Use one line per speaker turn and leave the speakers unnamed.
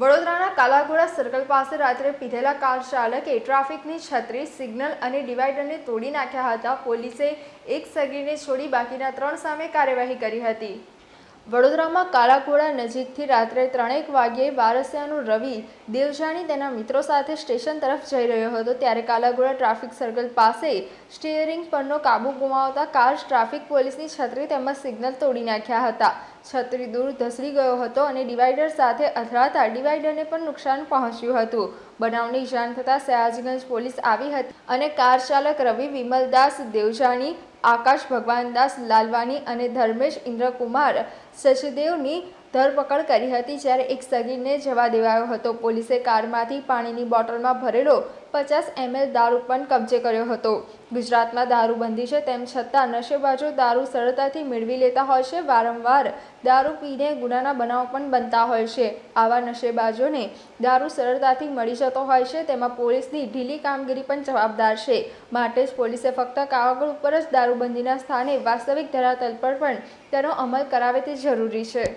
વડોદરાના કાલાઘોડા સર્કલ પાસે રાત્રે પીધેલા કાર ચાલકે ટ્રાફિકની છત્રી સિગ્નલ અને ડિવાઈડરને તોડી નાખ્યા હતા. પોલીસે એક સગીરને છોડી બાકીના ત્રણ સામે કાર્યવાહી કરી હતી. વડોદરામાં કાલાઘોડા નજીકથી રાત્રે ત્રણેક વાગ્યે બારસિયાનું રવિ દેવજાણી તેના મિત્રો સાથે સ્ટેશન તરફ જઈ રહ્યો હતો ત્યારે કાલાઘોડા ટ્રાફિક સર્કલ પાસે સ્ટીયરિંગ પરનો કાબુ ગુમાવતા કાર ટ્રાફિક પોલીસની છત્રી તેમજ સિગ્નલ તોડી નાખ્યા હતા. છત્રી દૂર ધસરી ગયો હતો અને ડિવાઈડર સાથે અથડાતા ડિવાઈડરને પણ નુકસાન પહોંચ્યું હતું. બનાવની જાણ થતાં સયાજગંજ પોલીસ આવી હતી અને કાર ચાલક રવિ વિમલદાસ દેવજાણી આકાશ ભગવાનદાસ લાલવાની અને ધર્મેશ ઇન્દ્રકુમાર સચદેવની ધરપકડ કરી હતી જ્યારે એક સગીરને જવા દેવાયો હતો. પોલીસે કારમાંથી પાણીની બોટલમાં ભરેલો પચાસ એમએલ દારૂ પણ કબજે કર્યો હતો. ગુજરાતમાં દારૂબંધી છે તેમ છતાં નશેબાજો દારૂ સરળતાથી મેળવી લેતા હોય છે. વારંવાર દારૂ પીને ગુનાના બનાવ પણ બનતા હોય છે. આવા નશેબાજોને દારૂ સરળતાથી મળી જતો હોય છે તેમાં પોલીસની ઢીલી કામગીરી પણ જવાબદાર છે. માટે જ પોલીસે ફક્ત કાગળ ઉપર જ દારૂબંધીના સ્થાને વાસ્તવિક ધરાતલ પર પણ તેનો અમલ કરાવે તે જરૂરી છે.